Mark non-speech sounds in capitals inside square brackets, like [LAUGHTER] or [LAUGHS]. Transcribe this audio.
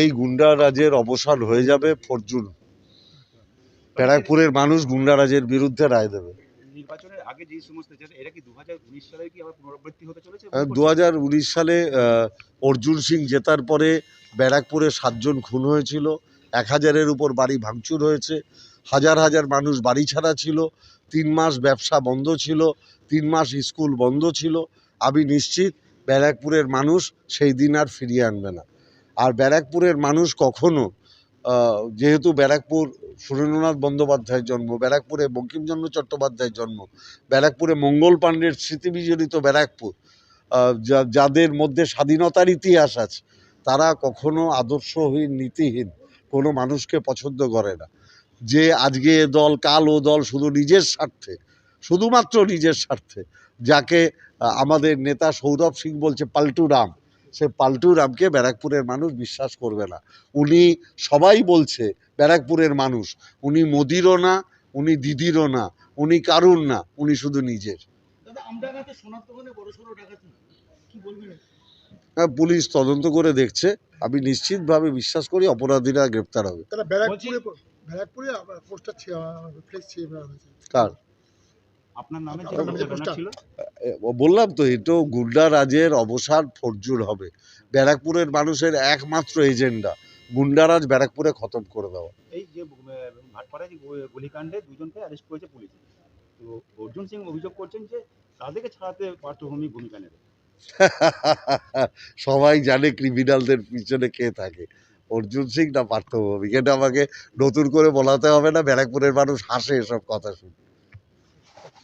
এই গুন্ডা রাজের অবসান হয়ে যাবে ফরজুন। ব্যারাকপুরের মানুষ গুন্ডা রাজের বিরুদ্ধে রায় দেবে। নির্বাচনের আগে যে সমস্ত এটা কি দু হাজার উনিশ সালে কি আবার পুনরাবৃত্তি হতে চলেছে? দু হাজার উনিশ সালে অর্জুন সিং জেতার পরে ব্যারাকপুরে সাতজন খুন হয়েছিল। এক হাজারের উপর বাড়ি ভাঙচুর হয়েছে। হাজার হাজার মানুষ বাড়ি ছাড়া ছিল। তিন মাস ব্যবসা বন্ধ ছিল। তিন মাস স্কুল বন্ধ ছিল। আমি নিশ্চিত ব্যারাকপুরের মানুষ সেই দিন আর ফিরিয়ে আনবে না। আর ব্যারাকপুরের মানুষ কখনো যেহেতু ব্যারাকপুর সুরেন্দ্রনাথ বন্দ্যোপাধ্যায়ের জন্ম, ব্যারাকপুরে বঙ্কিমচন্দ্র চট্টোপাধ্যায়ের জন্ম, ব্যারাকপুরে মঙ্গল পাণ্ডের স্মৃতি বিজড়িত ব্যারাকপুর যাদের মধ্যে স্বাধীনতার ইতিহাস আছে, তারা কখনো আদর্শহীন নীতিহীন, কোনো মানুষকে পছন্দ করে না। যে আজকে এ দল, কাল ও দল শুধু নিজের স্বার্থে, শুধুমাত্র নিজের স্বার্থে, যাকে আমাদের নেতা সৌরভ সিং বলছে পাল্টু রাম সে পাল্টু রামকে ব্যারাকপুরের মানুষ বিশ্বাস করবে না। উনি সবাই বলছে ব্যারাকপুরের মানুষ। উনি মোদিরও না উনি দিদিরও না উনি কারুর না উনি শুধু নিজের। হ্যাঁ, পুলিশ তদন্ত করে দেখছে। আমি নিশ্চিতভাবে বিশ্বাস করি অপরাধীরা গ্রেপ্তার হবে। কার? আপনার নামে। ছিল? বললাম তো এটো গুন্ডা রাজের অবসান ফরজুর হবে। ব্যারাকপুরের মানুষের একমাত্র এজেন্ডা গুন্ডারাজ ব্যারাকপুরে খতম করে দেওয়া। এই যে ভাটপাড়ায় গুলিকাণ্ডে দুজনকে অ্যারেস্ট করেছে পুলিশ। তো অর্জুন সিং অভিযোগ করছেন যে তাদেরকে ছাড়াতে পার্থভূমি ভূমিকা নেবে। [LAUGHS] সবাই জানে ক্রিমিনালদের পিছনে কে থাকে। অর্জুন সিং না পার্থভূমিক এটা আমাকে নতুন করে বলাতে হবে না ব্যারাকপুরের মানুষ হাসে এসব কথা শুনে।